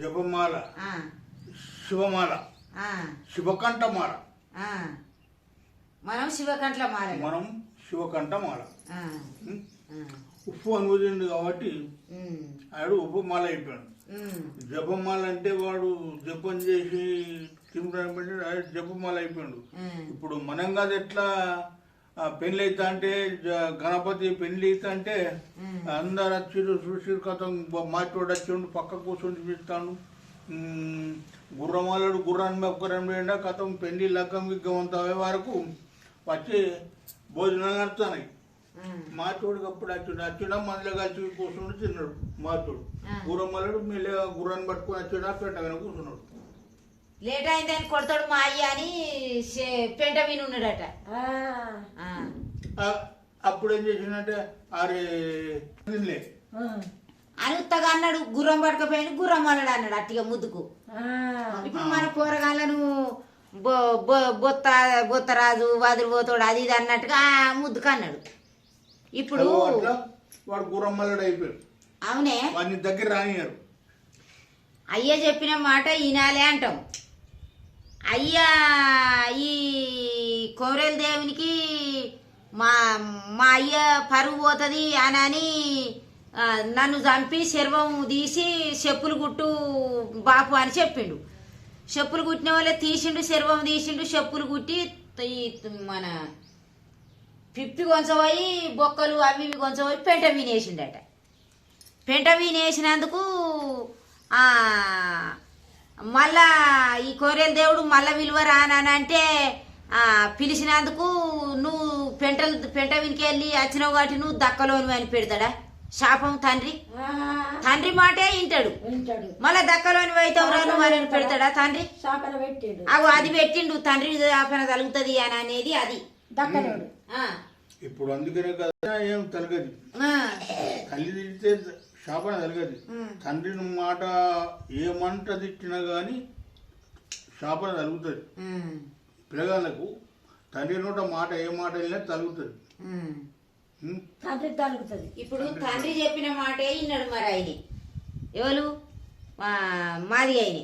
జపమాల శివమాల శివకంఠమాల. మనం శివకంట్ల మాల మనం శివకంఠమాల ఉప్పు అనువదింది కాబట్టి ఆడు ఉపమాల అయిపోయాడు. జపమాల అంటే వాడు జపం చేసి ఆడు జపమాల అయిపోయాడు. ఇప్పుడు మనం కాదు ఎట్లా పెళ్ళి అవుతా అంటే గణపతి పెళ్ళి అవుతా అంటే. అందరు వచ్చిరు చూసి కథం మాటోడు వచ్చిండు పక్క కూర్చొని ఉమ్, గుర్రమాలడు గుర్రాన్ని వేయండా కథం పెళ్ళి లగ్గం గిగ్గం అయ్యే వరకు వచ్చి భోజనాలు నడుతున్నాయి ఉమ్. మాతోడు అప్పుడు వచ్చాడు వచ్చినా మనలో కలిసి కూర్చుని తిన్నాడు మాతోడు ఆ. గుర్రమాలడు మెల్లగా గుర్రాన్ని పట్టుకొని వచ్చాడు పెట్టగానే కూర్చున్నాడు లేట్ అయిందని కొడతాడు మా అయ్య అని పెంట విని ఉన్నాడట. ఆ, ఆ, ఆ, అప్పుడు ఏం చేసిందంటే అరే తినలే. ఆ, అని ఉత్తగా అన్నాడు గుర్రం పడకపోయాడు గుర్రం అన్నాడు అన్నాడు అట్టిగా ముద్దుకు. ఆ, ఇప్పుడు మన పోరగాళ్ళను బొ బొ- బొత్త బొత్తరాజు వదిలి పోతాడు అది ఇది అన్నట్టుగా ముద్దుకు అన్నాడు. ఇప్పుడు వాడు గుర్రమ్మల్లడు అయిపోయాడు. అవునే. వాడిని దగ్గర రానియారు అయ్య చెప్పిన మాట ఈనాలే అంటాం. అయ్యా ఈ కోరెల దేవునికి మా మా అయ్య పరువు పోతుంది అని అని నన్ను చంపి శర్వం తీసి చెప్పులు కుట్టు బాపు అని చెప్పిండు. చెప్పులు కుట్టిన వాళ్ళే తీసిండు శర్వం తీసిండు చెప్పులు కుట్టి మన పిప్పి కొంచపోయి బొక్కలు అవి ఇవి కొంచపోయి పెంట వినేసిండట. పెంట మీనేసినందుకు ఆ, మళ్ళా ఈ కోరేల దేవుడు మళ్ళా విలువ రానంటే ఆ, పిలిచినందుకు నువ్వు పెంటలు పెంట వినికి వెళ్ళి వచ్చినావు కాబట్టి నువ్వు దక్కలోని అని పెడతాడా? శాపం తండ్రి? తండ్రి మాటే వింటాడు. మళ్ళా దక్కలోని వైతవురా నువ్వు అని పెడతాడా? తండ్రి? అవు అది పెట్టిండు. తండ్రి శాపన తలుగుతుంది అని అనేది అది. దక్కనోడు ఆ, ఇప్పుడు అందుకనే కదా ఏం తలగదు? ఆ, తల్లి తిడితే శాపన తలగదు ఉమ్, తండ్రిని మాట ఏ మంట తిట్టినా కానీ శాపన తలుగుతుంది. పిల్లగాళ్ళకు తండ్రి నోట మాట ఏ మాట వెళ్ళినా తలుగుతుంది? తండ్రి తలుగుతుంది. ఇప్పుడు తండ్రి చెప్పిన మాటే విన్నాడు మరి ఆయన. ఎవరు? మాది ఆయన.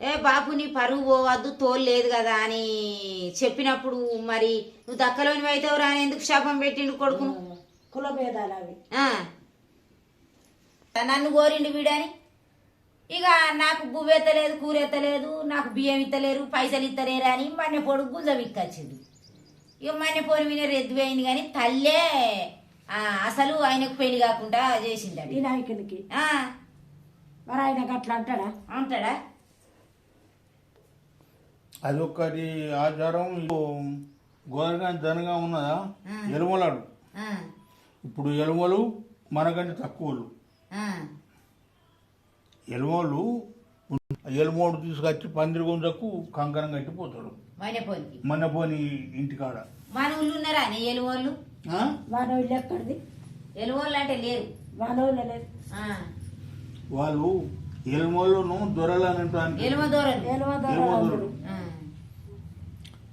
ఏ బాపు నీ పరువు పోవద్దు తోలు లేదు కదా అని చెప్పినప్పుడు మరి నువ్వు దక్కలోని అయితే రాని ఎందుకు శాపం పెట్టిండు కొడుకును? కుల భేదాలు అవి. ఆ. నన్ను కోరిండు వీడని? ఇక నాకు బువ్వ ఎత్తలేదు కూర ఎత్తలేదు నాకు బియ్యం ఇత్తలేరు పైసలు ఇత్తలేరు అని మన్నె పొడుగు గుంజ విక్కొచ్చింది ఇక మన్నె పొడి మీద రెద్దు పోయింది కానీ తల్లే ఆ, అసలు ఆయనకు పెళ్ళి కాకుండా చేసిండని ఈ నాయకునికి? ఆ, మరి ఆయనకు అట్లా అంటాడా? అంటాడా? అదొకటి ఆచారం. గోదరగా ధనగా ఉన్నదా? ఎలుమలాడు ఆ, ఇప్పుడు ఎలుమలు మనకంటే తక్కువలు. ఆ, ఎలుమలు ఎలుమోడు తీసుకొచ్చి పందిరి గుంజకు కంకణం కట్టిపోతాడు. మన్నె పొలికి మన పోని ఇంటికాడ. మన ఊళ్ళు ఉన్నారా ఎలువోళ్ళు ఆ? వానోళ్ళు ఎక్కడిది? ఎలువోళ్ళు అంటే లేరు. వానోళ్ళు లేదు ఆ, వాళ్ళు ఎలువ దూరలు. ఎలువ ఎలుమ దొరలు. దొరలు ఆ,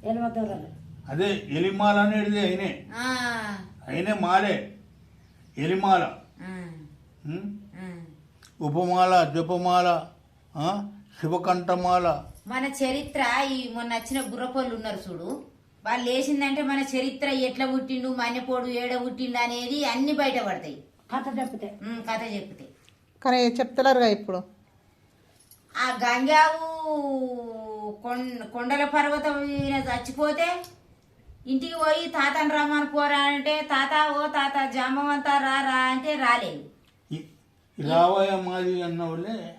ఎలువ దొరలు. అదే ఎలిమాల అనేది అయినే. ఆ, అయినే మాలే. ఎలిమాల. ఉపమాల జపమాల ఆ? శివకంఠమాల. మన చరిత్ర ఈ మొన్న వచ్చిన గుర్రపోళ్ళు ఉన్నారు చూడు. వాళ్ళు లేచిందంటే మన చరిత్ర ఎట్లా పుట్టిండు మన్నెపోడు ఏడ పుట్టిండు అనేది అన్ని బయటపడతాయి కథ చెప్తే. కథ చెప్తే. కానీ చెప్తలేరుగా ఇప్పుడు? ఆ గంగావు కొండల పర్వతం ఈయన చచ్చిపోతే ఇంటికి పోయి తాతని రమ్మని పోరా అంటే తాత ఓ తాత జామవంతా రా రా అంటే రాలేదు. ఈ- ఈ రావయ్య మాది అన్న వాళ్ళే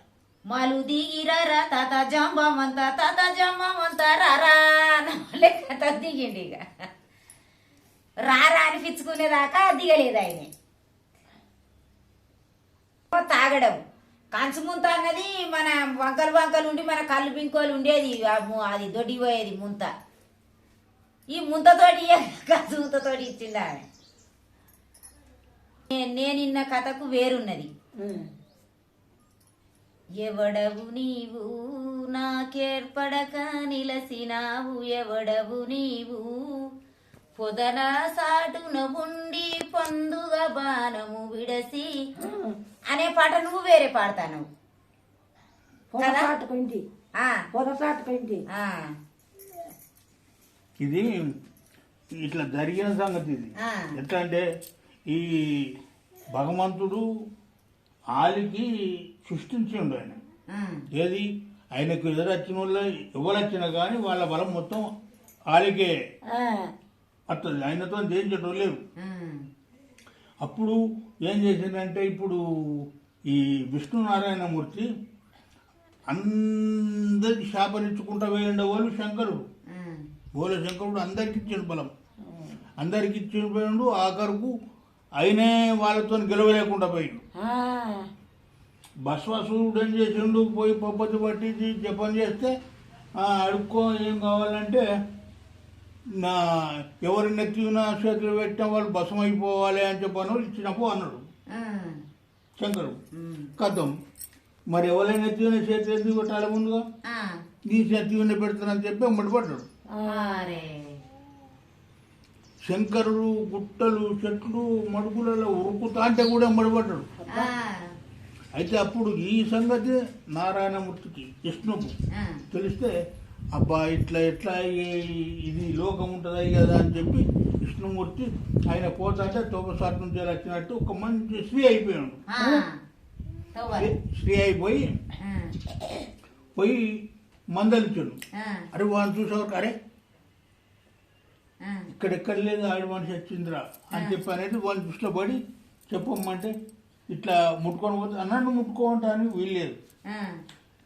మాలు దిగిరారా తాత జాంబవంత తాత జాంబవంత రారా కథ దిగిండి ఇక. రారా అనిపించుకునేదాకా దిగలేదు ఆయన. తాగడం. కంచుముంత అన్నది మన వంకలు వంకలు ఉండి మన కళ్ళు పింకోలు ఉండేది అది దొడ్డి పోయేది ముంత. ఈ ముంతతోటి కంచుముంతతోటి ఇచ్చింది ఆమె. నేనిన్న కథకు వేరున్నది. ఎవడవు నీవు? నాకేర్పడక నిలసినావు. ఎవడవు నీవు? పొదన సాటున ఉండి పొందుగ బాణము విడసి అనే పాట నువ్వు వేరే పాడతాను. ఇది ఇట్లా జరిగిన సంగతి ఇది. ఎట్లా అంటే ఈ భగవంతుడు ఆలికి సృష్టించిండు ఆయన. ఏది? ఆయనకు ఎదురొచ్చిన వాళ్ళు ఎవరు వచ్చినా కానీ వాళ్ళ బలం మొత్తం ఆలికే. వస్తుంది ఆయనతో జయించడం లేవు. అప్పుడు ఏం చేసిందంటే ఇప్పుడు ఈ విష్ణునారాయణమూర్తి అందరికి శాపనిచ్చుకుంటా వేయండి వాళ్ళు శంకరుడు. బోల శంకరుడు అందరికి ఇచ్చిన బలం అందరికి ఇచ్చిన ఆఖరుకు ఆయనే వాళ్ళతో గెలవలేకుండా పోయిండు. బస్వాసుడు ఏం చేసిండు పోయి పద్ధతి పట్టించి జపం చేస్తే "ఆ, అడుక్కో ఏం కావాలంటే నా ఎవరి నెత్తి నా చేతులు పెట్టిన వాళ్ళు భస్మం అయిపోవాలి అని చెప్పను ఇచ్చినప్పుడు అన్నాడు. ఉమ్, కథం. మరి ఎవరైనా ఎత్తిన చేతులు ఎత్తి పెట్టాలి ముందుగా? నీ ఎత్తిన పెడతానని చెప్పి అమ్మడి పడ్డాడు. అరే శంకరుడు గుట్టలు చెట్లు మడుగులలో ఉరుకుతా అంటే కూడా అమ్మడి పడ్డాడు ఆ, అయితే అప్పుడు ఈ సంగతి నారాయణమూర్తికి విష్ణుకు తెలిస్తే అబ్బా ఇట్లా ఎట్లా ఇది లోకం ఉంటుంది కదా అని చెప్పి విష్ణుమూర్తి ఆయన పోతాంటే తోపసాట్ నుంచి వచ్చినట్టు ఒక మంచి స్త్రీ అయిపోయాడు. స్త్రీ అయిపోయి పోయి మందలిచ్చాడు ఆ, అరే వాడిని చూసేవారు అరే ఆ, ఇక్కడ ఎక్కడ లేదు ఆవిడ మనిషి వచ్చిందిరా అని చెప్పి అనేది వాళ్ళు దృష్టిలో పడి చెప్పమ్మంటే ఇట్లా ముట్టుకొని పోతే అన్నాడు ముట్టుకోమంటాను వీల్లేదు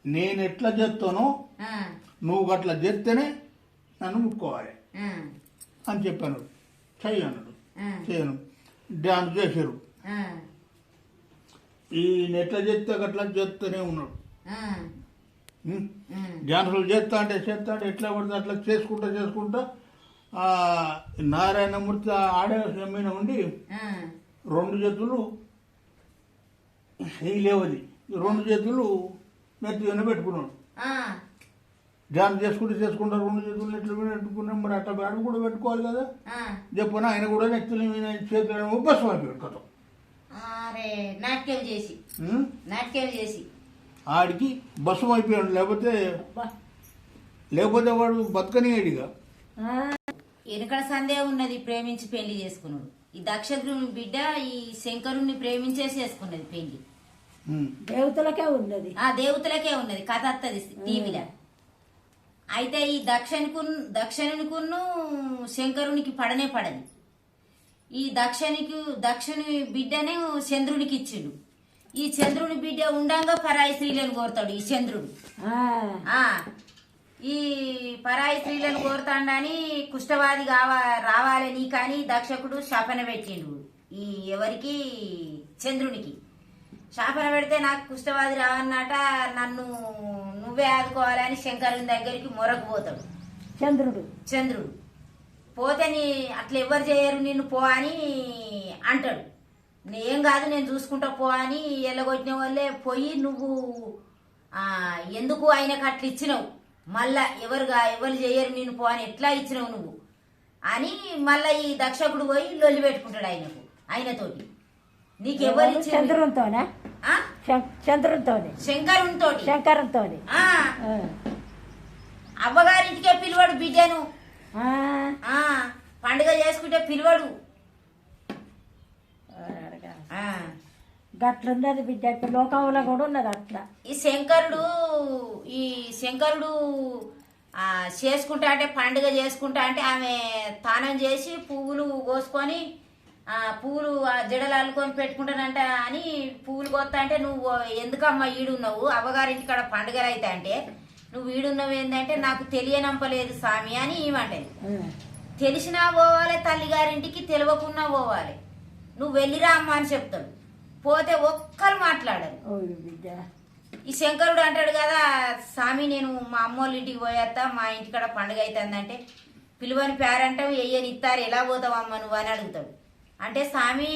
నేను ఎట్లా చేస్తానో నువ్వు అట్లా చేస్తేనే నన్ను ముట్టుకోవాలి అని చెప్పాను. చెయ్యి అన్నాడు. ఆ, చేయను డ్యాన్స్ చేశారు. ఈయన ఎట్లా చేస్తే అట్లా చేస్తూనే ఉన్నాడు. డ్యాన్సులు చేస్తా అంటే చేస్తా అంటే ఎట్లా పడితే అట్లా చేసుకుంటా చేసుకుంటా నారాయణమూర్తి ఆడే మీద ఉండి రెండు చేతులు ఈ లేవది. రెండు చేతులు నెత్తి మీద పెట్టుకున్నాడు. ధ్యానం చేసుకుంటూ చేసుకుంటా రెండు చేతులు మీద పెట్టుకున్నాం మరి అట్లా ఆడ కూడా పెట్టుకోవాలి కదా. చెప్పిన ఆయన కూడా నెత్తుల మీద చేతులు బస్సు అయిపోయాడు నాట్యం చేసి. నాట్యం చేసి. ఆడికి బస్సు అయిపోయాడు లేకపోతే. లేకపోతే వాడు బతకనియాడిగా ఆ, ఎనకడ సందే ఉన్నది ప్రేమించి పెళ్ళి చేసుకున్నాడు ఈ దక్షగ్రుని బిడ్డ ఈ శంకరుణ్ణి ప్రేమించే చేసుకున్నది పెళ్ళి. దేవతలకే ఉన్నది. ఆ దేవతలకే ఉన్నది. కథ వస్తుంది టీవీలో. అయితే ఈ దక్షిణకు దక్షిణునికును శంకరునికి పడనే పడది. ఈ దక్షిణికి దక్షిణి బిడ్డనే చంద్రునికి ఇచ్చిండు. ఈ చంద్రుని బిడ్డ ఉండంగా పరాయి స్త్రీలను కోరుతాడు ఈ చంద్రుడు. ఆ, ఆ. ఈ పరాయి స్త్రీలను కోరుతాడని కుష్ఠవాది కావా రావాలని కానీ దక్షకుడు శాపన పెట్టిండు. ఈ ఎవరికి? చంద్రునికి. శాపన పెడితే నాకు కుష్ఠవాది రావన్నట నన్ను నువ్వే ఆదుకోవాలని శంకరుని దగ్గరికి మొరకు పోతాడు. చంద్రుడు. చంద్రుడు. పోతే నీ అట్లా ఎవరు చేయరు నిన్ను పో అని అంటాడు. ఏం కాదు నేను చూసుకుంటా పో అని ఎల్లగొట్టిన వాళ్ళే పోయి నువ్వు ఎందుకు ఆయనకు అట్లా ఇచ్చినావు? మళ్ళా ఎవరుగా ఎవరు చేయరు నిన్ను పో అని ఎట్లా ఇచ్చినావు నువ్వు? అని మళ్ళా ఈ దక్షకుడు పోయి లొల్లి పెట్టుకుంటాడు ఆయనకు ఆయనతోటి. నీకెవరు ఇచ్చింది? చంద్రునితోనే? చంద్రునితోనే. ఆ, ఆ, అవ్వగారింటికే పిలువాడు బిడ్డను. పండుగ చేసుకుంటే పిలువడు. ఆ, గట్లున్నది బిడ్డ. ఇప్పుడు లోకంలో కూడా ఉన్నది అట్లా. ఈ శంకరుడు ఈ శంకరుడు ఆ, చేసుకుంటా అంటే పండుగ చేసుకుంటా అంటే ఆమె తానం చేసి పువ్వులు కోసుకొని ఆ పువ్వులు ఆ జడలు అల్లుకొని పెట్టుకుంటానంట అని పువ్వులు కొత్త అంటే నువ్వు ఎందుకమ్మా ఈడున్నావు? అవ్వగారింటి కాడ పండుగలు అయితే అంటే నువ్వు ఈడున్నావు ఏంటంటే నాకు తెలియనంపలేదు స్వామి అని ఏమంటది ఆ, తెలిసినా పోవాలి తల్లిగారింటికి తెలియకున్నా పోవాలి. నువ్వు వెళ్ళిరా అమ్మ అని చెప్తాడు. పోతే ఒక్కరు మాట్లాడరు. ఈ శంకరుడు అంటాడు కదా స్వామి నేను మా అమ్మోళ్ళ ఇంటికి పోయేస్తా మా ఇంటికాడ పండుగ అవుతుందంటే పిలువని పేరంటాం ఎయ్యని ఇస్తారు ఎలా పోతావు అమ్మ నువ్వు? అని అడుగుతాడు. అంటే స్వామి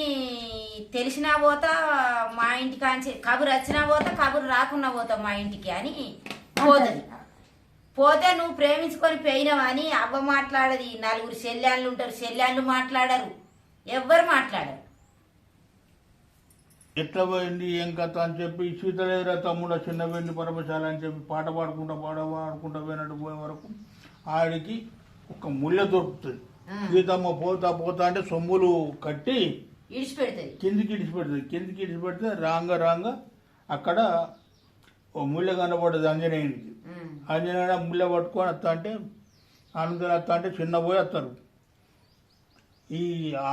తెలిసినా పోతా మా ఇంటికి అంచి కబురు వచ్చినా పోతా కబురు రాకున్నా పోతా మా ఇంటికి అని పోతుంది. పోతే నువ్వు ప్రేమించుకొని పోయినావు అని అవ్వ మాట్లాడది. నలుగురు చెల్లెళ్ళు ఉంటారు చెల్లెళ్ళు మాట్లాడరు. ఎవ్వరు మాట్లాడరు. ఎట్లా పోయింది ఏం కథ అని చెప్పి సీతలేరా తమ్ముడు చిన్న వెళ్ళి పరమశాల అని చెప్పి పాట పాడుకుంటా పాట పాడుకుంటా పోయినట్టు పోయే వరకు ఆడికి ఒక ముళ్ళ దొరుకుతుంది. సీతమ్మ పోతా పోతా అంటే సొమ్ములు కట్టి ఇడిచిపెడుతుంది కిందికి ఇడిచిపెడుతుంది కిందికి ఇడిచిపెడితే రాంగ రాంగ అక్కడ ఓ ముళ్ళ కనబడుతుంది ఆంజనేయునికి. ఆంజనేయుడు ముళ్ళ పట్టుకొని వస్తా అంటే ఆనందం వస్తా అంటే చిన్న పోయి వస్తారు ఈ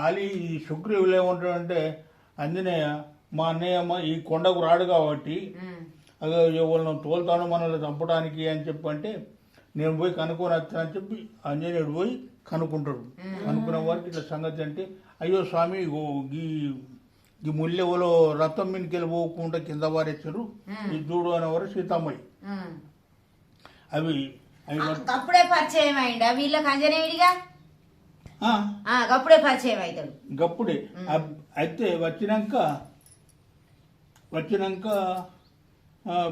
ఆలి ఈ శుక్రువులు ఏమంటాడంటే ఆంజనేయ మా అన్నయ్య మా ఈ కొండకు రాడు కాబట్టి వాళ్ళని తోలుతాను మనల్ని చంపడానికి అని చెప్పి అంటే నేను పోయి కనుక్కొని వస్తానని చెప్పి ఆంజనేయుడు పోయి కనుక్కుంటాడు. కనుక్కునే వారికి ఇట్లా సంగతి అంటే అయ్యో స్వామి ఈ ఈ ముల్లెవలో రథం మీదకి వెళ్ళిపోకుండా కింద పారేచ్చారు ఇది చూడు అనేవారు సీతమ్మయ్య. అవి అవి అప్పుడే పరిచయం అయిందా వీళ్ళకి అంజనేయుడిగా ఆ, ఆ, అప్పుడే పరిచయం అవుతాడు. గప్పుడే. అయితే వచ్చినాక వచ్చినాక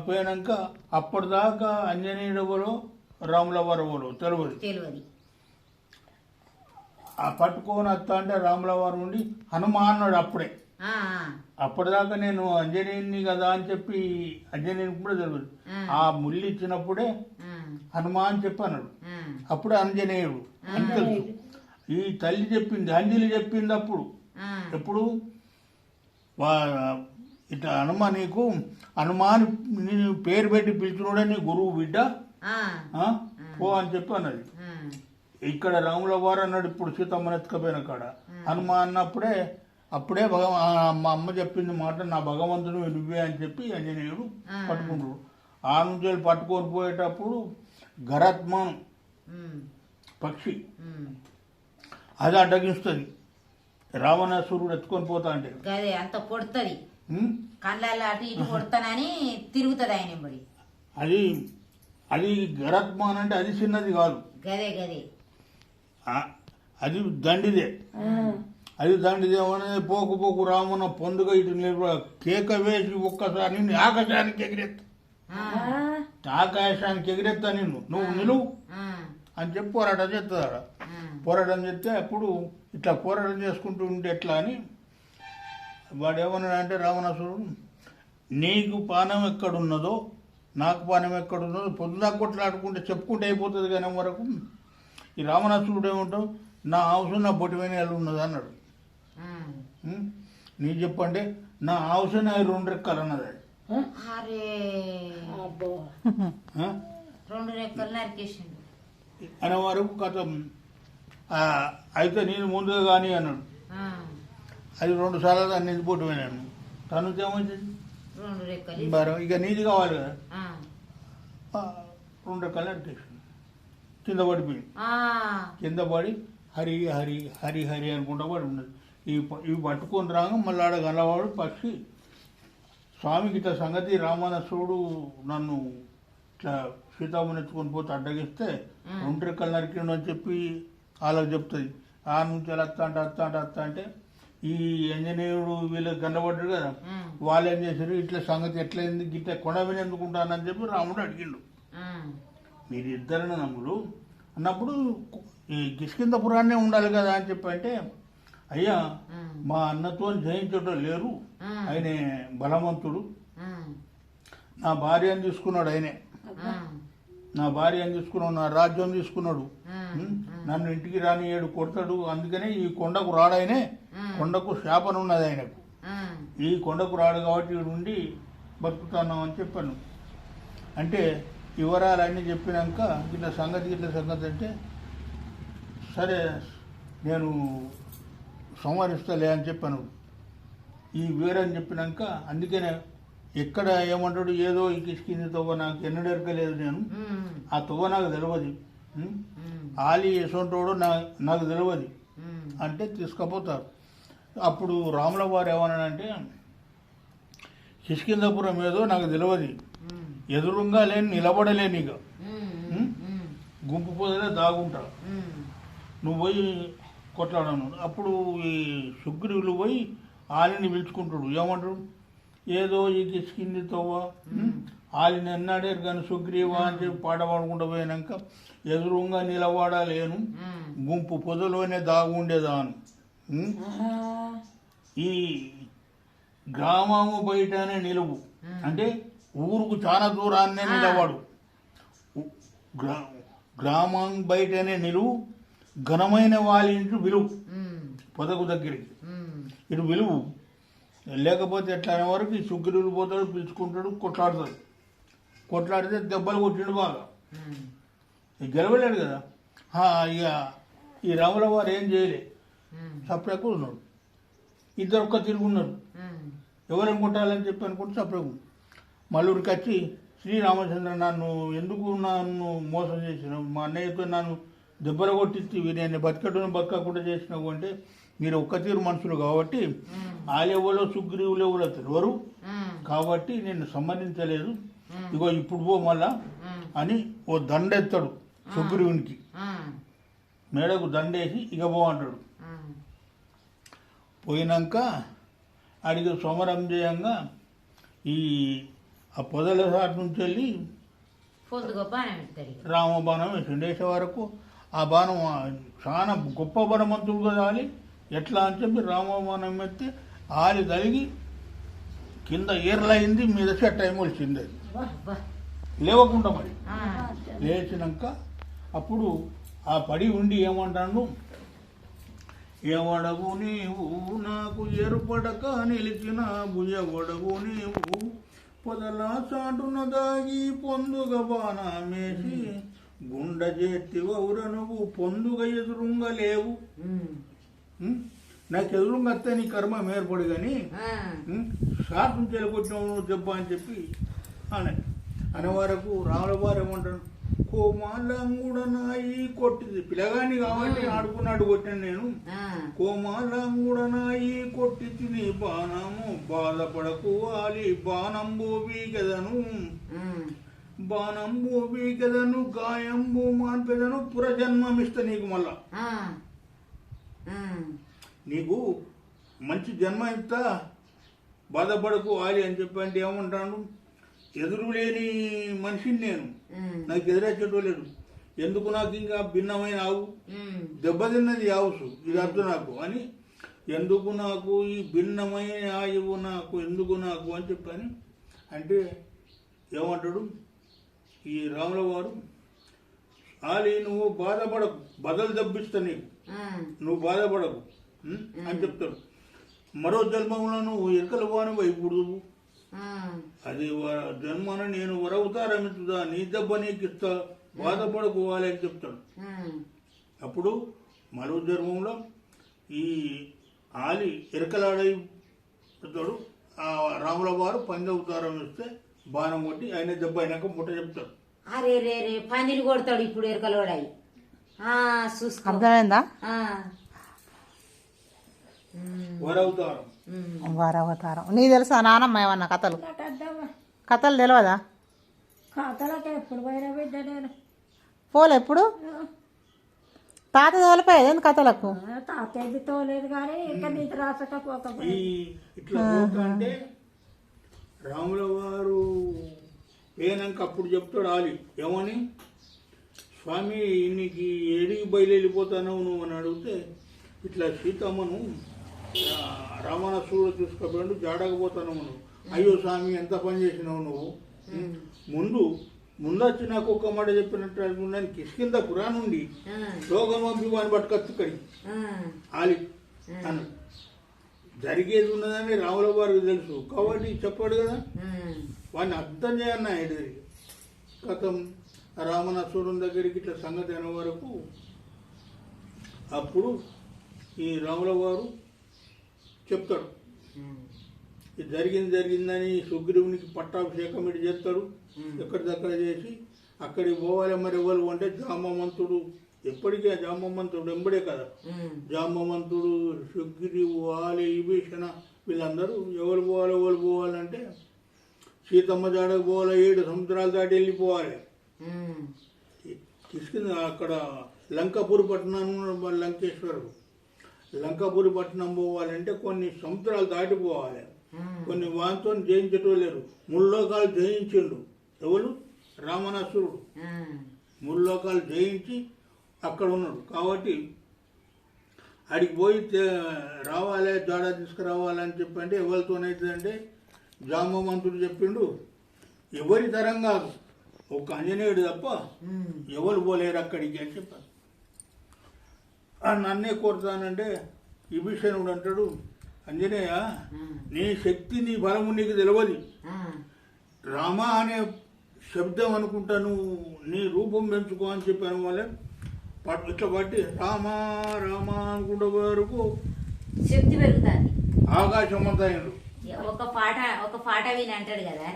పోయినాక అప్పటిదాకా ఆంజనేయుడు ఎవరో రాముల వారు ఎవరో తెలియదు. తెలియదు. ఆ పట్టుకొని వస్తా అంటే రాముల వారు ఉండి హనుమాన్ అన్నాడు అప్పుడే అప్పటిదాకా నేను అంజనేయుని కదా అని చెప్పి అంజనేయుని కూడా తెలియదు. ఆ. ముళ్ళు ఇచ్చినప్పుడే హనుమాన్ అని చెప్పి అన్నాడు అప్పుడే అంజనేయుడు అని తెలుసు. ఈ తల్లి చెప్పింది అంజలి చెప్పింది అప్పుడు. ఎప్పుడు? ఇట్లా హనుమ నీకు హనుమాన్ నీ పేరు పెట్టి పిలిచినోడే నీ గురువు బిడ్డ? పో అని చెప్పి అన్నది. ఇక్కడ రాముల వారు అన్నాడు ఇప్పుడు సీతమ్మని ఎత్తుకపోయిన కాడ. హనుమ అన్నప్పుడే అప్పుడే భగవ మా అమ్మ చెప్పింది మాట నా భగవంతుడు నువ్వే అని చెప్పి ఆంజనేయుడు పట్టుకుంటాడు. ఆ నుంచి పట్టుకొని పోయేటప్పుడు గరత్మానం ఉమ్, పక్షి. అది అడ్డగిస్తుంది. రావణాసురుడు ఎత్తుకొని పోతా అంటే. అంత పొడుతుంది? కళ్ళల్లో అటు ఇటు కొడతానని తిరుగుతుంది ఆయన ఎంబడి. అది అది గరత్మాన్ అంటే అది చిన్నది కాదు. గదే గదే. అది దండిదే. అది దండిదే అనేది పోకు పోకు రామున పొందుగా ఇటు కేక వేసి ఒక్కసారి నిన్ను ఆకాశానికి ఎగిరెత్తా. ఆకాశానికి ఎగిరెత్తా నిన్ను. నువ్వు నిలువు. అని చెప్పి పోరాటం చేస్తాడు పోరాటం చేస్తే అప్పుడు ఇట్లా పోరాటం చేసుకుంటూ ఉంటే ఎట్లా అని వాడు ఏమన్నాడు అంటే రావణాసురుడు నీకు పానం ఎక్కడున్నదో నాకు పానం ఎక్కడున్నదో పొద్దుదాకా కొట్లాడుకుంటే చెప్పుకుంటే అయిపోతుంది కానీ వరకు ఈ రావణాసురుడు ఏమంటావు నా హౌస్ నా బొటిమైన ఎలా ఉన్నది అన్నాడు? నీ చెప్పంటే నా హౌస్ నా రెండు రెక్కలు అన్నది. అనే వరకు కథ. ఆ, అయితే నేను ముందుగా కానీ అన్నాడు. అది రెండు సార్లు దాన్ని నిలిపోటు పోయినాను. తను ఏమవుతుంది రెక్కలు మరి ఇక నీది కావాలి కదా? రెండు రకాల అడిగేసాను కింద పడిపోయింది. కింద పడి హరి హరి హరి హరి అనుకుంటా ఈ ప- ఇవి పట్టుకొని రాగా మళ్ళీ ఆడ గలవాడు పక్షి స్వామికి ఇట్లా సంగతి రామానసుడు నన్ను ఇట్లా సీతామని ఎత్తుకొని పోతే అడ్డగిస్తే రెండు రెక్కలు నరికిండు అని చెప్పి వాళ్ళకి చెప్తుంది. ఆ నుంచి అలా అత్త అంటే అత్త అంటే అత్త అంటే ఈ ఆంజనేయుడు వీళ్ళకి కనబడ్డాడు కదా వాళ్ళు ఏం చేశారు? ఇట్లా సంగతి ఎట్లయింది? గిట్ల కొన వినేందుకుంటానని చెప్పి రాముడు అడిగిండు. ఆ, మీరు ఇద్దరు నమ్ములు అన్నప్పుడు ఈ కిష్కిందపురాన్నే ఉండాలి కదా అని చెప్పి అంటే అయ్యా మా అన్నతో జయించడం లేరు. ఆయన బలవంతుడు. నా భార్యను తీసుకున్నాడు ఆయనే. నా భార్యను తీసుకున్నాడు నా రాజ్యం తీసుకున్నాడు? నన్ను ఇంటికి రాని ఏడు కొడతాడు. అందుకనే ఈ కొండకు రాడాయనే కొండకు శాపన ఉన్నది ఆయనకు. ఈ కొండకు రాడు కాబట్టి ఉండి బతుకుతున్నాం అని చెప్పాను. అంటే వివరాలన్నీ చెప్పినాక ఇట్లా సంగతి ఇట్లా సంగతి అంటే సరే నేను సంహరిస్తలే అని చెప్పాను. ఈ వివరం చెప్పినాక అందుకనే ఎక్కడ ఏమంటాడు? ఏదో ఈ కిష్కింది తవ్వ నాకు ఎన్నడెరకలేదు నేను. ఆ తవ్వ నాకు తెలియదు ఆలి ఎసొంటోడు నా నాకు తెలియదు అంటే తీసుకుపోతారు. అప్పుడు రాముల వారు ఏమన్నాడంటే కిష్కిందపురం ఏదో నాకు తెలియదు ఎదురుగా లేని నిలబడలేని ఇక గుంపు పొదలే దాగుంటా. నువ్వు పోయి కొట్లాడను అప్పుడు ఈ సుగ్రీవులు పోయి ఆలిని పిలుచుకుంటాడు. ఏమంటాడు? ఏదో ఈ కిష్కింది తవ్వ ఉం? ఆలిని అన్నాడే కానీ సుగ్రీవా అని చెప్పి పాట పాడుకుంటూ పోయినాక ఎదురుగా నిలబడలేను గుంపు పొదలోనే దాగుండేదాను. ఈ గ్రామము బయటనే నిలువు. అంటే ఊరుకు చాలా దూరాన్నే నిలవాడు. గ్రామం బయటనే నిలువు. ఘనమైన వాళ్ళ ఇంటి విలువు పొదకు దగ్గరికి. ఇటు విలువు. లేకపోతే ఎట్లా వరకు ఈ సుగ్రీవుడు పోతాడు పిలుచుకుంటాడు కొట్లాడతాడు. కొట్లాడితే దెబ్బలు కొట్టిండు బాగా. గెలవలేడు కదా. ఇక ఈ రాముల వారు ఏం చేయలే. సపరేట్గా ఉన్నాడు. ఇద్దరు ఒక్క తిరుగున్నారు ఉమ్, ఎవరిని కొట్టాలని చెప్పి అనుకుంటే సపరేట్ మల్లూరికి వచ్చి శ్రీరామచంద్ర నన్ను ఎందుకు నన్ను మోసం చేసినావు? మా అన్నయ్యతో నన్ను దెబ్బలు కొట్టించి నేను బతకడం బతకకుండా చేసినావు అంటే మీరు ఒక్క తీరు మనుషులు కాబట్టి ఆలెవలో సుగ్రీవులు ఎవరో తెలియరు. కాబట్టి నేను సంబంధించలేదు. ఇగో ఇప్పుడు పో మళ్ళా అని ఓ దండెత్తాడు సుగ్రీవునికి. మేడకు దండేసి ఇక పో అంటాడు. పోయినాక అడిగి సోమరం చేయంగా ఈ ఆ పొదల సాటి నుంచి వెళ్ళి. రామబాణం వేసిండు వేసే వరకు ఆ బాణం చాలా గొప్ప బలవంతుడుగా రాలి ఎట్లా అని చెప్పి రామబాణం ఎత్తి ఆలి తలిగి కింద ఏర్లయింది మీద సెట్ అది అబ్బా. లేవకుండా మరి. లేచినాక అప్పుడు ఆ పడి ఉండి ఏమంటాను ఎవడవు నీవు? నాకు ఎరుపడక నిలిచిన భుజవడవు నీవు. పొదల చాటున దాగి పొందుగ బాణమేసి గుండ చేతివౌర నువ్వు పొందుగ ఎదురుంగ లేవు ఉమ్, ఉం? నాకు ఎదురుంగ వస్తే నీ కర్మ మేర్పడు కానీ ఆ, షార్ట్ నుంచి వెళ్ళగొట్టినావు నువ్వు దెబ్బ అని చెప్పి అనే. అనే వరకు రాముల వారు ఏమంటాడు కోమాలంగుడనాయి కొట్టింది. పిల్లగాని కాబట్టి ఆడుకున్నాడు కొట్టాను నేను. కోమాలంగుడనాయి కొట్టి తిని బాణము. బాధపడకు వాలి బాణంబు ఉమ్, బాణంబు బీకెదను గాయంబు మాన్పెదను పురజన్మమిస్త నీకు మళ్ళా. నీకు మంచి జన్మ ఇస్తా బాధపడకు వాలి అని చెప్పి అంటే ఏమంటాను ఎదురు లేని మనిషిని నేను. నాకు ఎదురొచ్చేటో లేడు. ఎందుకు నాకు ఇంకా భిన్నమైన ఆవు? దెబ్బతిన్నది ఆవుసు. ఇది అర్థం నాకు. అని ఎందుకు నాకు ఈ భిన్నమైన ఆయువు నాకు? ఎందుకు నాకు? అని చెప్పని అంటే ఏమంటాడు? ఈ రాముల వారు ఆలి నువ్వు బాధపడకు. బదలు దెబ్బిస్తా నీకు. నువ్వు బాధపడకు? అని చెప్తాడు. మరో జన్మంలో నువ్వు ఎరకల వాని వైపుడు ఆ, అది వ- జన్మన నేను వరవుతారమితుదా నీ దెబ్బ నీకు ఇస్తా బాధపడుకోవాలి అని చెప్తాడు. అప్పుడు మరో జన్మంలో ఈ ఆలి ఎరకలాడైతాడు ఆ రాముల వారు పందవుతారం ఇస్తే బాణం కొట్టి ఆయన దెబ్బ అయినాక ముట్ట చెప్తాడు. అరే రే రే పందిని కొడతాడు ఇప్పుడు ఎరకలోడాయి చూసుకో అర్థమైందా? వరవుతారం. నీ తెలుసా నానమ్మ ఏమన్నా కథలు? కథలు తెలియదా పోలే ఎప్పుడు? తాత తోలిపోయేది ఎందుకు కథలకు? తాతయ్యది తోలేదు కానీ ఇంకా నీకు రాసకపోకపోయి ఈ ఇట్లా పోతా అంటే రాముల వారు పోయినాక అప్పుడు చెప్తాడు ఆలి. ఏమని? స్వామి నీకు ఏడికి బయలుపోతాను నువ్వు అని అడిగితే ఇట్లా సీతమ్మను రావణాసురుడు తీసుకుపోయాడు జాడకపోతాను నువ్వు అయ్యో స్వామి ఎంత పని చేసినావు నువ్వు? ముందు ముందు వచ్చి నాకు ఒక్క మాట చెప్పినట్టు అనుకున్నాను కిష్కింద పురాణం ఆ, లోకం పంపి వాడిని పట్టుకొచ్చు కడి ఆ, ఆలి. అన్నాడు జరిగేది ఉన్నదని రాముల వారికి తెలుసు. కాబట్టి చెప్పాడు కదా. వాడిని అర్థం చేయన్న ఆయన గతం రామనాథురం దగ్గరికి ఇట్లా సంగతి అయిన వరకు అప్పుడు ఈ రాముల వారు చెప్తాడు ఉమ్, ఇది జరిగింది జరిగిందని సుగ్రీవునికి పట్టాభిషేకం ఇటు చేస్తాడు ఎక్కడిదక్కడ చేసి అక్కడికి పోవాలి మరి ఎవరు అంటే జామమంతుడు. ఎప్పటికీ ఆ జామమంతుడు ఎంబడే కదా. ఉమ్, జామవంతుడు సుగ్రీవు వాలి విభీషణ వీళ్ళందరూ ఎవరు పోవాలి ఎవరు పోవాలంటే సీతమ్మ జాడకు పోవాలి ఏడు సముద్రాలు దాటి వెళ్ళిపోవాలి. ఉమ్, తీసుకుని అక్కడ లంకాపూరి పట్టణం ఉన్నాడు లంకేశ్వరుడు. లంకాపూరి పట్టణం పోవాలంటే కొన్ని సముద్రాలు దాటిపోవాలి కొన్ని వాంతో జయించటోలేరు. ముల్లోకాలు జయించిండు. ఎవరు? రామనాసురుడు ఉమ్, ముల్లోకాలు జయించి అక్కడ ఉన్నాడు. కాబట్టి ఆడికి పోయి రావాలి జాడ తీసుకురావాలని చెప్పంటే ఎవరితోనైతుందంటే జామవంతుడు చెప్పిండు. ఎవరి తరం కాదు. ఒక ఆంజనేయుడు తప్ప ఎవరు పోలేరు అక్కడికి అని చెప్పారు. ఆ నన్నే కోరుతానంటే విభీషణుడు అంటాడు అంజనేయ నీ శక్తి నీ బలము నీకు తెలియదు రామ అనే శబ్దం అనుకుంటా నువ్వు నీ రూపం పెంచుకో అని చెప్పాను వాళ్ళే. ఇట్లా బట్టి రామ రామ అనుకుంటే వరకు శక్తి పెరుగుతుంది. ఆకాశం అంతా ఒక పాట ఒక పాట విని అంటాడు కదా.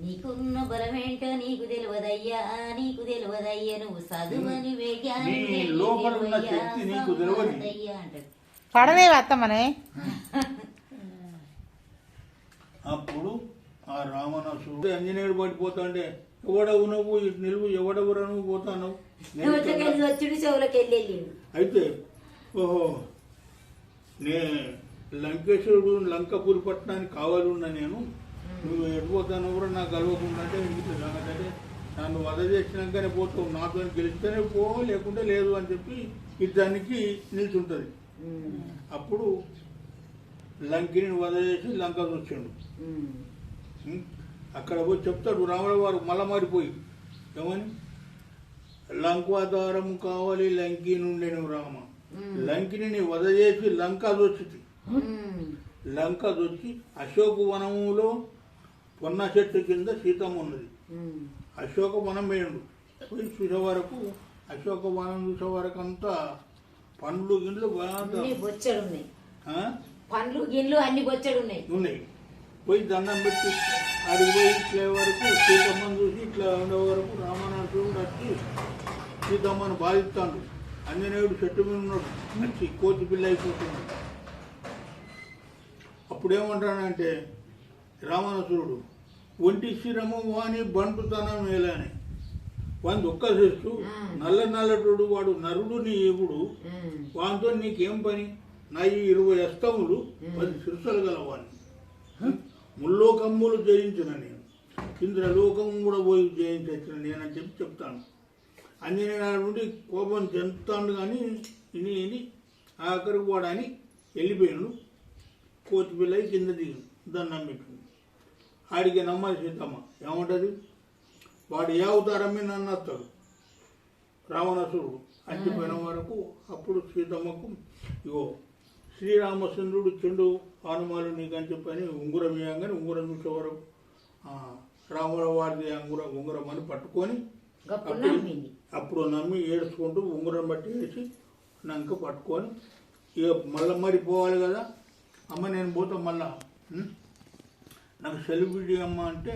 నీకున్న బలమేంటో నీకు తెలియదయ్యా నీకు తెలియదయ్యా నువ్వు చదువని వేగ్యాని నీ లోపల ఉన్న శక్తి నీకు తెలియదు. అంటాడు. పడనే అత్తమ్మనే అప్పుడు ఆ రావణాసుడు అంజనేయుడు పడిపోతాంటే ఎవడవు నువ్వు? ఇటు నిలువు ఎవడెవరు నువ్వు పోతాను అయితే ఓహో నే లంకేశ్వరుడు లంకపూరి పట్టణానికి కావాలన్నా నేను నువ్వు ఎడిపోతాను కూడా నాకు కలవకుండా అంటే సంగతి నన్ను వద చేసినాకనే పోతావు నాతో గెలిస్తేనే పో లేకుంటే లేదు అని చెప్పి ఇద్దరికి నిల్చుంటుంది. అప్పుడు లంకిని వద చేసి లంక వచ్చిండు? అక్కడ పోయి చెప్తాడు రాముల వారు మళ్ళా మారిపోయి. ఏమని? లంకాధారం కావాలి లంకి నుండెను రామ. లంకిని వద చేసి లంక దొచ్చింది లంక దొచ్చి అశోక వనములో పొన్న చెట్టు కింద సీతమ్మ ఉన్నది. అశోక వనం వేయండు. పోయి చూసే వరకు అశోక వనం చూసే వరకు అంతా పండ్లు బొచ్చడు ఉన్నాయి? పండ్లు గిన్లు అన్ని బొచ్చడు ఉన్నాయి. ఉన్నాయి పోయి దండం పెట్టి ఆడికి పోయి ఇట్లా వరకు సీతమ్మని చూసి ఇట్లా ఉండే వరకు రామానాథుడు వచ్చి సీతమ్మను బాధిస్తాడు. ఆంజనేయుడు చెట్టు మీద ఉన్నాడు. వచ్చి కోతి పిల్ల అయిపోతున్నాడు అప్పుడేమంటాడంటే రామానసురుడు ఒంటి శిరము వాని బంటుతనం మేలని. వాని దుఃఖ చేస్తూ నల్ల నల్లటుడు వాడు నరుడు నీ ఎప్పుడు వానితో నీకేం పని? నా ఈ ఇరవై అస్తములు పది శిరసలు గలవాన్ని ముల్లోకమ్ములు జయించిన నేను. ఇంద్రలోకం కూడా పోయి జయించిన నేనని చెప్పి చెప్తాను. అంజనేయ నుండి కోపం చెందుతాడు కానీ ఇని ఇని ఆఖరికి వాడని వెళ్ళిపోయాను కోతి పిల్ల కింద దిగు దాన్ని నమ్మించింది ఆడికి నమ్మాలి సీతమ్మ. ఏమంటది? వాడు ఏ అవతారం మీద నన్ను వస్తాడు రావణాసురుడు. అంటిపోయిన వరకు అప్పుడు సీతమ్మకు ఇగో శ్రీరామచంద్రుడు చెండు హనుమాలు నీకు అని చెప్పని ఉంగురం ఇవ్వగానే ఉంగురం చూసే వరకు రాముల వారిది అంగుర ఉంగురం అని పట్టుకొని అప్పుడు నమ్మి ఏడ్చుకుంటూ ఉంగురం బట్టి వేసి నాకు పట్టుకొని ఇక మళ్ళీ మరి పోవాలి కదా? అమ్మ నేను పోతా మళ్ళా? నాకు సెలబ్రిటీ అమ్మ అంటే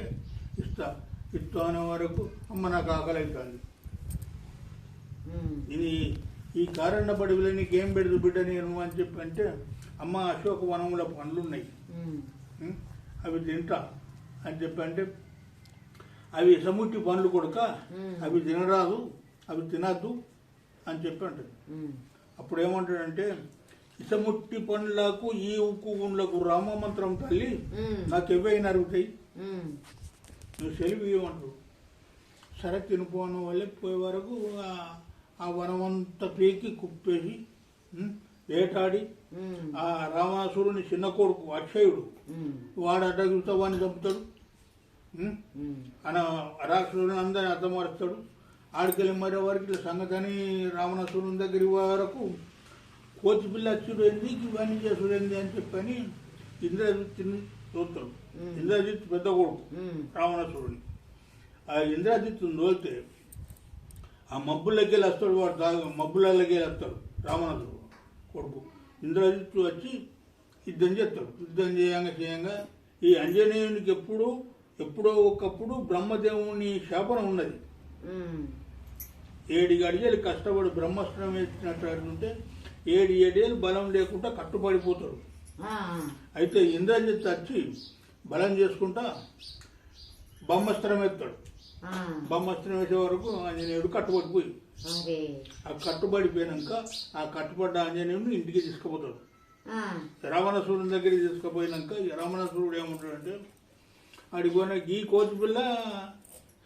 ఇస్తా ఇస్తా అనే వరకు అమ్మ నాకు ఆకలి అవుతుంది. ఇది ఈ కారణ బడిలో నీకు ఏం పెడదు బిడ్డ నేను అని చెప్పి అంటే అమ్మ అశోక వనంలో పండ్లు ఉన్నాయి? అవి తింటా అని చెప్పి అంటే అవి సముట్టి పండ్లు కొడుక. అవి తినరాదు అవి తినద్దు అని చెప్పి అంటది. అప్పుడు ఏమంటాడంటే ఇసముట్టి పండ్లకు ఈ ఉక్కు గుండ్లకు రామమంత్రం తల్లి. నాకు ఎవైనా అరుగుతాయి. నువ్వు సెలవు ఇవ్వమంటారు సరే తినిపోవడం వల్లే పోయే వరకు ఆ- ఆ వనమంతా పీకి కుప్పేసి వేటాడి. ఆ రావణాసురుని చిన్న కొడుకు అక్షయుడు. వాడు అడ్డగితే వాడిని చంపుతాడు. ఆయన రాక్షసుని అందరిని అర్థమరుస్తాడు ఆడికెళ్ళి మరే వరకు సంగతి అని రావణాసురుని దగ్గర వరకు కోతి పిల్ల ఏంది ఇవన్నీ చేసుడు ఏంది అని చెప్పని ఇంద్రజిత్తుని చూస్తాడు. ఇంద్రజిత్ పెద్ద కొడుకు ఉమ్. రావణాసురుని ఆ ఇంద్రజిత్తుని తోలితే ఆ మబ్బులకి వస్తాడు వాడు దాగా మబ్బులకి వస్తాడు రావణాసురుడు కొడుకు ఇంద్రజిత్తు వచ్చి యుద్ధం చేస్తాడు యుద్ధం చేయంగా చేయంగా ఈ అంజనేయునికి ఎప్పుడు ఎప్పుడో ఒకప్పుడు బ్రహ్మదేవుని శాపనం ఉన్నది. ఏడు గడియలు కష్టపడి బ్రహ్మాస్త్రం వేసినట్టు ఉంటే ఏడు ఏడేళ్ళు బలం లేకుండా కట్టుబడిపోతాడు ఆ. అయితే ఇంద్రజిత్ వచ్చి బలం చేసుకుంటా బ్రహ్మాస్త్రం ఎత్తాడు ఆ. బ్రహ్మాస్త్రం వేసే వరకు ఆంజనేయుడు కట్టుబడిపోయి ఆ కట్టుబడిపోయినాక ఆ కట్టుబడ్డ ఆంజనేయుడిని ఇంటికి తీసుకుపోతాడు. రావణాసురుని దగ్గరికి తీసుకుపోయినాక రావణాసురుడు ఏమంటాడంటే అడిగిపోయిన ఈ కోతి పిల్ల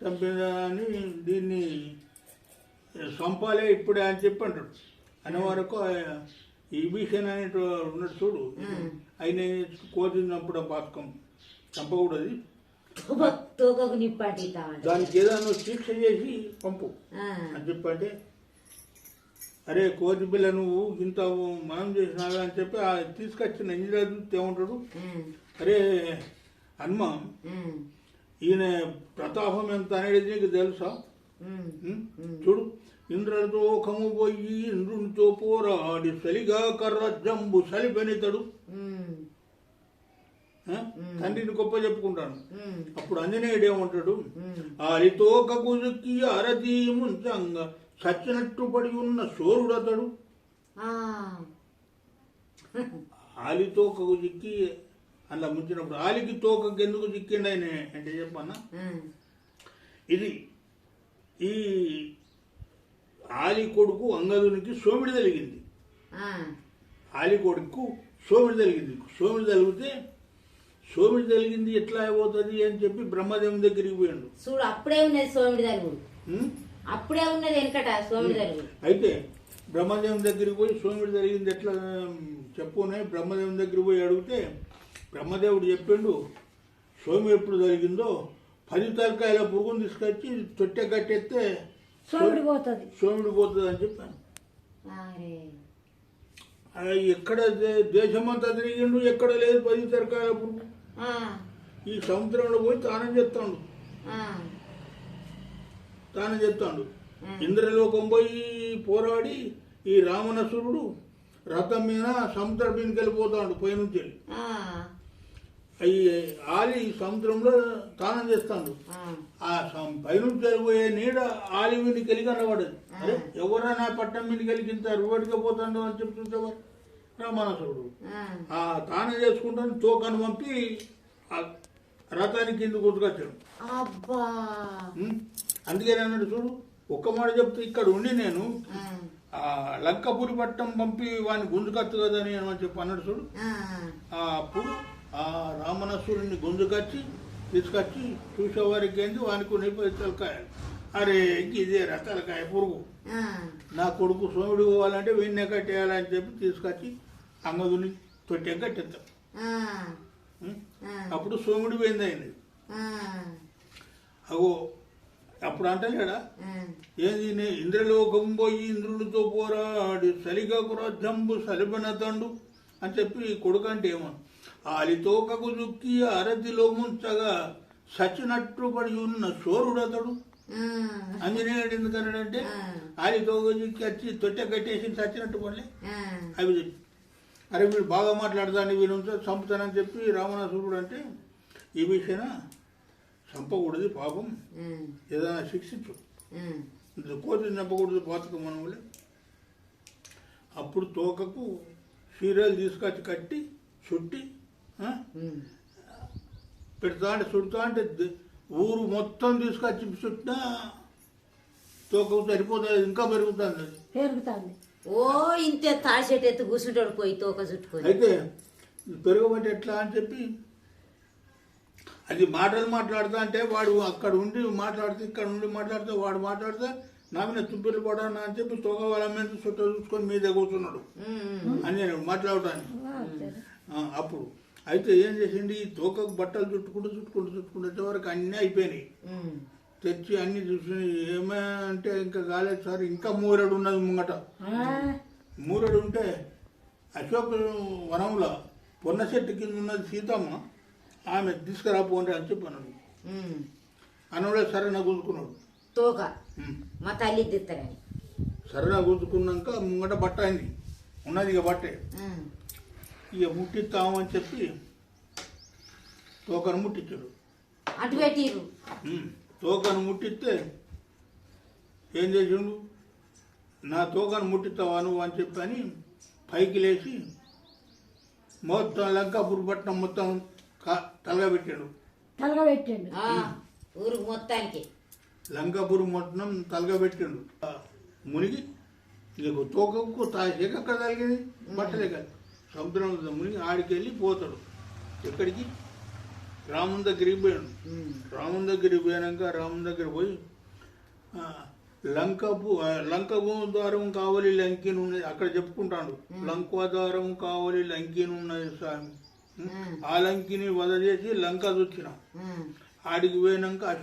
చంపిందని దీన్ని చంపాలే ఇప్పుడే అని చెప్పి అంటాడు అనే వరకు ఈ భీషణ్ అనేటు ఉన్నాడు చూడు. ఆయన కోతినప్పుడు పాతకం చంపకూడదు. తోకకు దానికి ఏదైనా శిక్ష చేసి పంపు. అని చెప్పంటే అరే కోతి పిల్ల నువ్వు ఇంత మనం చేసినావా అని చెప్పి ఆ తీసుకొచ్చిన ఇంజనీర్ ఏమంటాడు? ఉమ్, అరే హనుమ ఈయన ప్రతాపం ఎంత అనేది నీకు తెలుసా? చూడు. ఇంద్రులతో కము పోయి ఇంద్రునితో పోరాడి సలిగా కర్ర జంబు సలిపెనితడు? తండ్రిని గొప్ప చెప్పుకుంటాను. అప్పుడు ఆంజనేయుడు ఏమంటాడు. ఆలితో కగుజుకి అరది ముంచంగా చచ్చినట్టు పడి ఉన్న శోరుడతడు ఆ, ఆలి తోకకు చిక్కి అలా ముంచినప్పుడు ఆలికి తోకకు ఎందుకు చిక్కిండు ఆయన? అంటే చెప్పన్నా ఇది ఈ ఆలి కొడుకు అంగదునికి సోమిడి తలిగింది ఆలి కొడుకు సోమిడి తలిగింది సోమిడి తలిగితే సోమిడి తలిగింది ఎట్లా అయిపోతుంది అని చెప్పి బ్రహ్మదేవుని దగ్గరికి పోయాడు. చూడు అప్పుడే ఉన్నది సోమిడి దలుగుడు ఉం? అప్పుడే ఉన్నది వెనకట సోమిడి దలుగుడు అయితే బ్రహ్మదేవుని దగ్గరికి పోయి సోమిడి జరిగింది ఎట్లా చెప్పునే బ్రహ్మదేవుని దగ్గరికి పోయి అడిగితే బ్రహ్మదేవుడు చెప్పిండు సోమి ఎప్పుడు జరిగిందో పది తలకాయల పురుగును తీసుకొచ్చి తొట్టె కట్టెత్తే సోమిడి పోతుంది. సోమిడి పోతుంది అని చెప్పాను ఆ, ఎక్కడ దేశమంతా తిరిగిండు ఎక్కడ లేదు పది ఆ, ఈ సముద్రంలో పోయి తానం చేస్తాడు. ఆ, తానం చేస్తాడు. ఇంద్రలోకం పోయి పోరాడి ఈ రావణసురుడు రథం మీద సముద్రం మీదకి వెళ్ళిపోతాడు పైనుంచి వెళ్ళి అవి ఆలి సముద్రంలో తానం చేస్తాడు. ఆ, పైనుంచి వెళ్ళిపోయే నీడ ఆలి మీదకి వెళ్ళి కనబడదు అరే ఎవరైనా పట్టం మీదకి వెళ్ళి ఇంత రువడిగా పోతాడు అని చెప్తుంటే రామానసురుడు. ఆ, ఆ తానం చేసుకుంటాను తోకను పంపి ఆ రథానికి కింద గుర్తుకొచ్చాడు? అందుకే అన్నాడు చూడు ఒక్క మాట చెప్తే ఇక్కడ ఉండి నేను ఆ, లంకపురి పట్టం పంపి వాడిని గుంజుకత్తు కదా అని అని చెప్పి అన్నాడు చూడు. అప్పుడు ఆ రామణసురుడిని గుంజుకొచ్చి తీసుకొచ్చి చూసేవారికి ఏంది? వానికి కొన్ని తలకాయ అరే ఇదే రా తలకాయ పురుగు. నా కొడుకు సోముడు పోవాలంటే వీడినే కట్టేయాలని చెప్పి తీసుకొచ్చి అంగదుని తొట్టె? ఆ, అప్పుడు సోముడు పోయింది అయింది అగో అప్పుడు అంటలేడా? ఆ, ఏది ఇంద్రలోకం పోయి ఇంద్రుడితో పోరాడి సలిగకు రాజ్యంబు సలిబనతండు అని చెప్పి కొడుకు అంటే ఏమో? ఆలితోకకు దుక్కి అరతిలో ముంచగా సచినట్టు పడి ఉన్న శోరుడతడు ఆ, ఆంజనేయుడు ఎందుకన్నాడంటే. ఆలితోక దుక్కి వచ్చి తొట్టె కట్టేసి చచ్చినట్టు పడలే అవి అరే వీడు బాగా మాట్లాడతాను వీళ్ళు చంపుతానని చెప్పి రావణాసురుడు అంటే ఈ విషయాన చంపకూడదు పాపం. ఏదైనా శిక్షించు. కోతి చంపకూడదు పాతకం మనవులే అప్పుడు తోకకు చీరలు తీసుకొచ్చి కట్టి చుట్టి పెడతా అంటే చుడతా అంటే ఊరు మొత్తం తీసుకొచ్చి చుట్టినా తోకకు సరిపోతుంది ఇంకా పెరుగుతుంది. పెరుగుతుంది. ఓ ఇంతే చెట్టు ఎత్తు కూర్చుంటాడు పోయి తోక చుట్టుకొని. అయితే ఇది పెరగబట్టి ఎట్లా అని చెప్పి అది మాటలు మాట్లాడుతా అంటే వాడు అక్కడ ఉండి మాట్లాడితే ఇక్కడ ఉండి మాట్లాడితే వాడు మాట్లాడితే నా మీద పడానా అని చెప్పి తోక వాళ్ళ మీద చుట్టూ చూసుకొని మీద కూర్చున్నాడు. అని నేను మాట్లాడటానికి ఆ, అప్పుడు. అయితే ఏం చేసింది ఈ తోకకు బట్టలు చుట్టుకుంటూ చుట్టుకుంటూ చుట్టుకుంటూ వచ్చేవరకు అన్నీ అయిపోయినాయి. తెచ్చి అన్ని చూసి ఏమే అంటే ఇంకా కాలేదు సార్ ఇంకా మూరెడు ఉన్నది ముంగట. మూరెడు ఉంటే అశోక్ వనంలో పొన్న చెట్టు కింద ఉన్నది సీతమ్మ ఆమె తీసుకురాపోండి అని చెప్పి అన్నాడు. అన్నోడే సరైన గుంజుకున్నాడు తోక. మా తల్లి సరైన గుంజుకున్నాక ముంగట బట్ట అయింది. ఉన్నది ఇక బట్టే. ఇక ముట్టిస్తామని చెప్పి తోకను ముట్టించాడు. అటు. తోకను ముట్టిస్తే ఏం చేసిండు? నా తోకను ముట్టిస్తావా నువ్వు అని చెప్పి అని పైకి లేచి మొత్తం లంకాపూర్ పట్టణం మొత్తం తలగబెట్టాడు తలగా పెట్టండి. ఆ, ఊరు మొత్తానికి. లంకాపూర్ మొత్తం తలగబెట్టాడు మునిగి ఇక తోకకు తాసేక అక్కడ తగిలింది బట్టలే కాదు సముద్రం మునిగి ఆడికి వెళ్ళి పోతాడు. ఎక్కడికి? రాముని దగ్గరికి పోయాడు. రాముని దగ్గరికి పోయాక రాముని దగ్గర పోయి లంక లంక ద్వారం కావలి లంకిని ఉన్నది అక్కడ చెప్పుకుంటాడు. లంక ద్వారం కావలి లంకిని ఉన్నది స్వామి. ఆ లంకిని వద చేసి లంక చూచిన ఉమ్. ఆడికి పోయినాక